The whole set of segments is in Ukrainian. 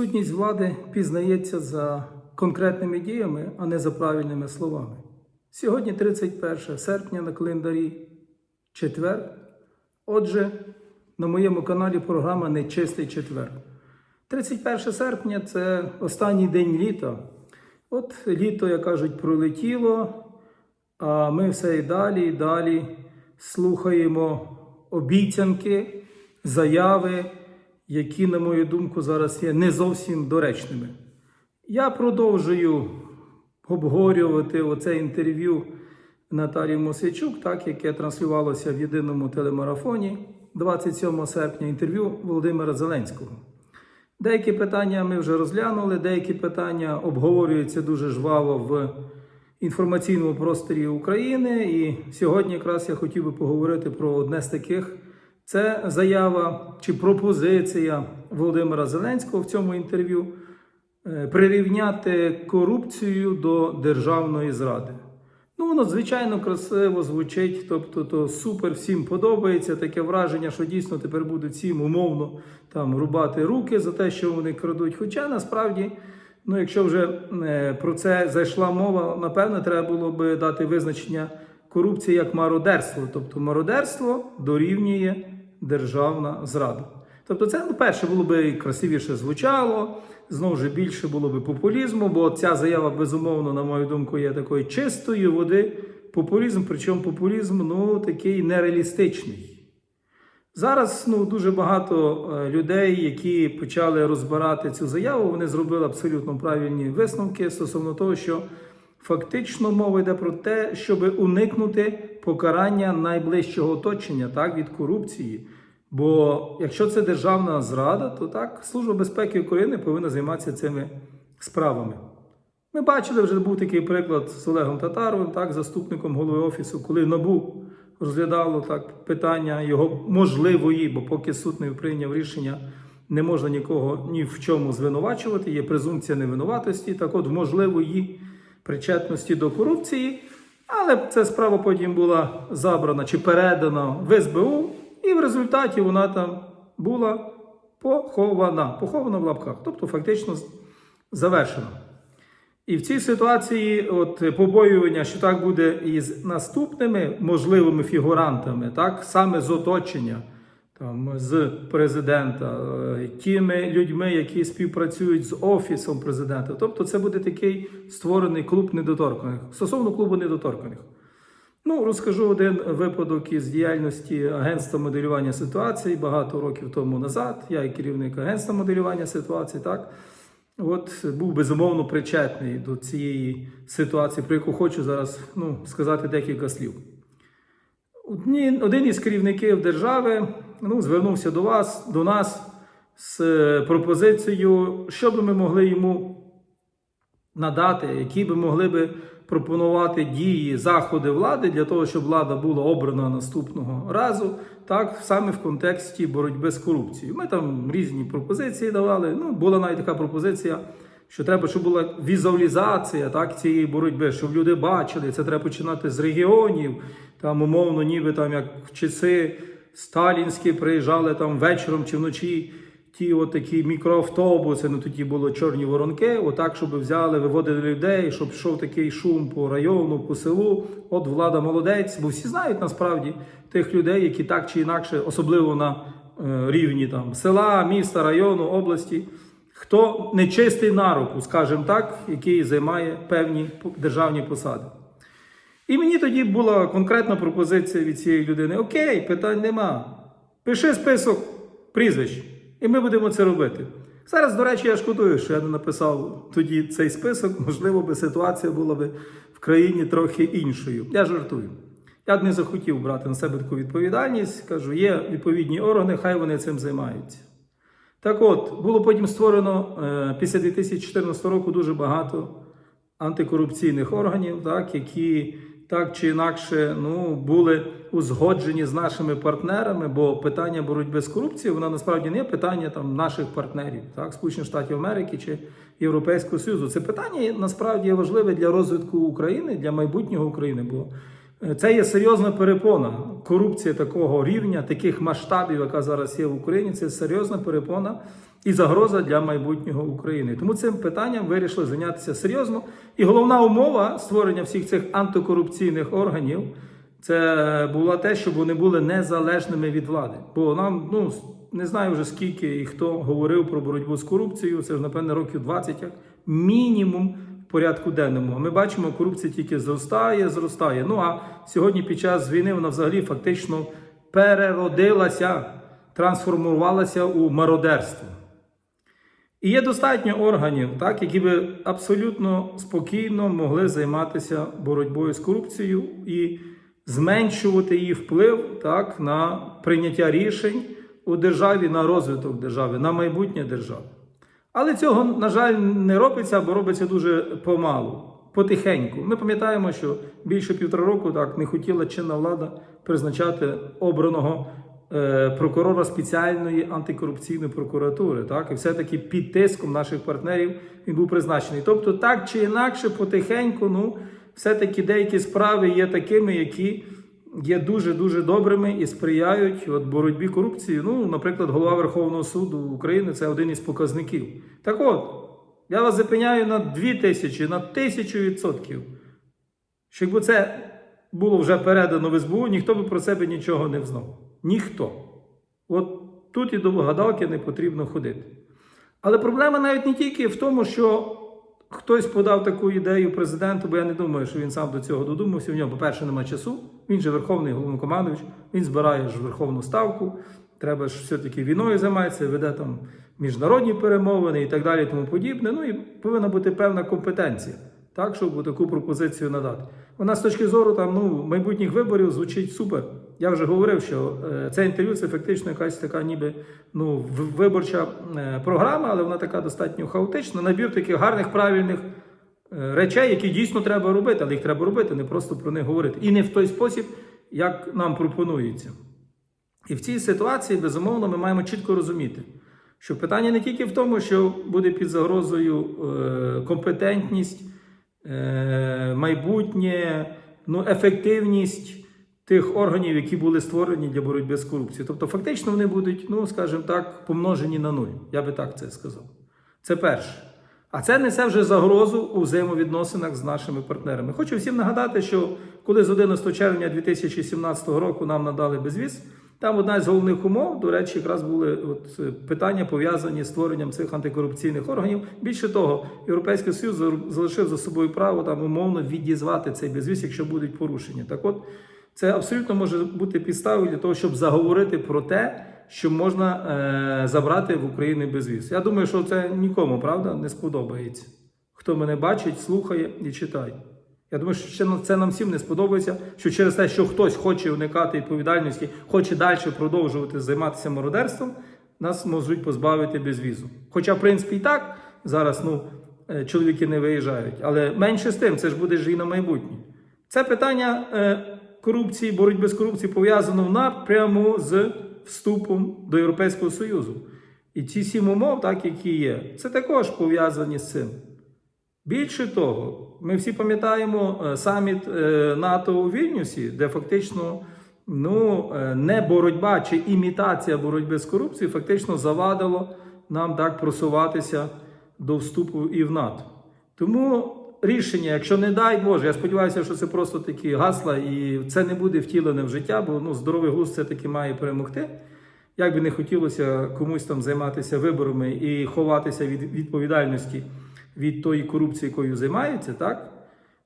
Сутність влади пізнається за конкретними діями, а не за правильними словами. Сьогодні 31 серпня на календарі четвер. Отже, на моєму каналі програма Нечистий четвер. 31 серпня це останній день літа. От літо, як кажуть, пролетіло, а ми все і далі, і далі слухаємо обіцянки, заяви, які, на мою думку, зараз є не зовсім доречними. Я продовжую обговорювати оце інтерв'ю Наталії Мосичук, так, яке транслювалося в єдиному телемарафоні 27 серпня інтерв'ю Володимира Зеленського. Деякі питання ми вже розглянули, деякі питання обговорюються дуже жваво в інформаційному просторі України. І сьогодні якраз я хотів би поговорити про одне з таких. Це заява чи пропозиція Володимира Зеленського в цьому інтерв'ю е, прирівняти корупцію до державної зради. Ну, воно звичайно красиво звучить, тобто то супер всім подобається. Таке враження, що дійсно тепер будуть всім умовно там рубати руки за те, що вони крадуть. Хоча насправді, ну якщо вже е, про це зайшла мова, напевно, треба було би дати визначення корупції як мародерство. Тобто мародерство дорівнює державна зрада. Тобто, це ну, перше було би красивіше звучало, знову ж більше було би популізму, бо ця заява, безумовно, на мою думку, є такої чистої води популізм, причому популізм ну, такий нереалістичний. Зараз ну, дуже багато е, людей, які почали розбирати цю заяву, вони зробили абсолютно правильні висновки стосовно того, що фактично мова йде про те, щоб уникнути покарання найближчого оточення так, від корупції. Бо якщо це державна зрада, то так Служба безпеки України повинна займатися цими справами. Ми бачили, вже був такий приклад з Олегом Татаровим, так, заступником голови офісу, коли НАБУ розглядало так питання його можливої, бо поки суд не прийняв рішення, не можна нікого ні в чому звинувачувати, є презумпція невинуватості, так от можливої причетності до корупції. Але ця справа потім була забрана чи передана в СБУ, і в результаті вона там була похована. Похована в лапках, тобто фактично завершена. І в цій ситуації от побоювання, що так буде і з наступними можливими фігурантами, так саме з оточення, там з президента, е, тими людьми, які співпрацюють з офісом президента. Тобто, це буде такий створений клуб недоторканих стосовно клубу недоторканих. Ну, розкажу один випадок із діяльності агентства моделювання ситуацій багато років тому назад. Я і керівник агентства моделювання ситуацій, так. От був безумовно причетний до цієї ситуації, про яку хочу зараз ну, сказати декілька слів. Одні, один із керівників держави ну, звернувся до вас, до нас з е, пропозицією, що би ми могли йому надати, які би могли би пропонувати дії, заходи влади для того, щоб влада була обрана наступного разу, так саме в контексті боротьби з корупцією. Ми там різні пропозиції давали. Ну, була навіть така пропозиція, що треба, щоб була візуалізація так, цієї боротьби, щоб люди бачили, це треба починати з регіонів, там умовно, ніби там як часи сталінські приїжджали там вечором чи вночі ті от такі мікроавтобуси, ну тоді було чорні воронки, отак, щоб взяли, виводили людей, щоб йшов такий шум по району, по селу. От влада молодець, бо всі знають насправді тих людей, які так чи інакше, особливо на е, рівні там села, міста, району, області. Хто нечистий на руку, скажімо так, який займає певні державні посади. І мені тоді була конкретна пропозиція від цієї людини: Окей, питань нема. Пиши список прізвищ, і ми будемо це робити. Зараз, до речі, я шкодую, що я не написав тоді цей список. Можливо, би ситуація була б в країні трохи іншою. Я жартую. Я б не захотів брати на себе таку відповідальність. Кажу, є відповідні органи, хай вони цим займаються. Так от, було потім створено е, після 2014 року дуже багато антикорупційних органів, так, які так чи інакше ну, були узгоджені з нашими партнерами, бо питання боротьби з корупцією, воно насправді не питання там, наших партнерів, так, Сполучених Штатів Америки чи Європейського Союзу. Це питання насправді важливе для розвитку України, для майбутнього України. Бо Це є серйозна перепона. Корупція такого рівня, таких масштабів, яка зараз є в Україні, це серйозна перепона і загроза для майбутнього України. Тому цим питанням вирішили зайнятися серйозно. І головна умова створення всіх цих антикорупційних органів це була те, щоб вони були незалежними від влади. Бо нам ну не знаю вже скільки і хто говорив про боротьбу з корупцією. Це ж напевне років 20, як мінімум порядку денному. Ми бачимо, корупція тільки зростає, зростає. Ну а сьогодні, під час війни, вона взагалі фактично переродилася, трансформувалася у мародерство. І є достатньо органів, так, які би абсолютно спокійно могли займатися боротьбою з корупцією і зменшувати її вплив так, на прийняття рішень у державі, на розвиток держави, на майбутнє держави. Але цього, на жаль, не робиться або робиться дуже помалу, потихеньку. Ми пам'ятаємо, що більше півтора року так не хотіла чинна влада призначати обраного е, прокурора спеціальної антикорупційної прокуратури. Так? І все-таки під тиском наших партнерів він був призначений. Тобто, так чи інакше, потихеньку, ну, все-таки деякі справи є такими, які є дуже-дуже добрими і сприяють от, боротьбі корупції. Ну, наприклад, голова Верховного суду України це один із показників. Так от, я вас запиняю на 2 тисячі, на тисячу відсотків. Що якби це було вже передано в СБУ, ніхто би про себе нічого не взнав. Ніхто. От тут і до гадалки не потрібно ходити. Але проблема навіть не тільки в тому, що хтось подав таку ідею президенту, бо я не думаю, що він сам до цього додумався. В нього, по-перше, немає часу. Він же верховний головнокомандуючий, він збирає ж верховну ставку. Треба ж все-таки війною займається, веде там міжнародні перемовини і так далі, тому подібне. Ну і повинна бути певна компетенція, так, щоб таку пропозицію надати. Вона з точки зору там, ну, майбутніх виборів звучить супер. Я вже говорив, що е, це інтерв'ю це фактично якась така ніби ну, виборча е, програма, але вона така достатньо хаотична. Набір таких гарних, правильних е, речей, які дійсно треба робити, але їх треба робити, не просто про них говорити. І не в той спосіб, як нам пропонується. І в цій ситуації, безумовно, ми маємо чітко розуміти, що питання не тільки в тому, що буде під загрозою компетентність, майбутнє, ну, ефективність тих органів, які були створені для боротьби з корупцією. Тобто, фактично, вони будуть, ну, скажімо так, помножені на нуль. Я би так це сказав. Це перше. А це несе вже загрозу у взаємовідносинах з нашими партнерами. Хочу всім нагадати, що коли з 11 червня 2017 року нам надали безвіз, там одна з головних умов, до речі, якраз були от е, питання пов'язані з створенням цих антикорупційних органів. Більше того, Європейський Союз залишив за собою право там умовно відізвати цей безвіз, якщо будуть порушення. Так от це абсолютно може бути підставою для того, щоб заговорити про те, що можна е, забрати в Україні безвіз. Я думаю, що це нікому правда не сподобається. Хто мене бачить, слухає і читає. Я думаю, що це нам всім не сподобається, що через те, що хтось хоче уникати відповідальності, хоче далі продовжувати займатися мародерством, нас можуть позбавити безвізу. Хоча, в принципі, і так зараз ну, е, чоловіки не виїжджають. Але менше з тим, це ж буде ж і на майбутнє. Це питання е, корупції, боротьби з корупцією пов'язано напряму з вступом до Європейського Союзу. І ті сім умов, так, які є, це також пов'язані з цим. Більше того, ми всі пам'ятаємо е, саміт е, НАТО у Вільнюсі, де фактично ну, е, не боротьба чи імітація боротьби з корупцією фактично завадило нам так просуватися до вступу і в НАТО. Тому рішення, якщо не дай Боже, я сподіваюся, що це просто такі гасла, і це не буде втілене в життя, бо ну, здоровий глузд все таки має перемогти. Як би не хотілося комусь там займатися виборами і ховатися від відповідальності від тої корупції, якою займаються, так?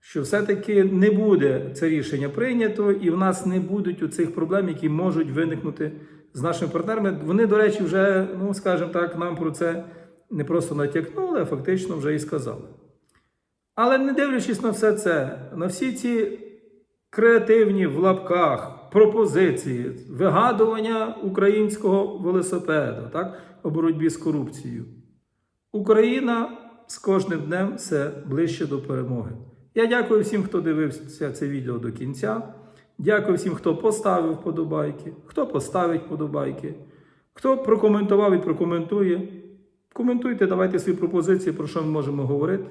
Що все-таки не буде це рішення прийнято, і в нас не будуть у цих проблем, які можуть виникнути з нашими партнерами. Вони, до речі, вже, ну скажімо так, нам про це не просто натякнули, а фактично вже і сказали. Але не дивлячись на все це, на всі ці креативні в лапках пропозиції, вигадування українського велосипеда, так, у боротьбі з корупцією, Україна з кожним днем все ближче до перемоги. Я дякую всім, хто дивився це відео до кінця. Дякую всім, хто поставив вподобайки, хто поставить вподобайки, хто прокоментував і прокоментує. Коментуйте, давайте свої пропозиції, про що ми можемо говорити.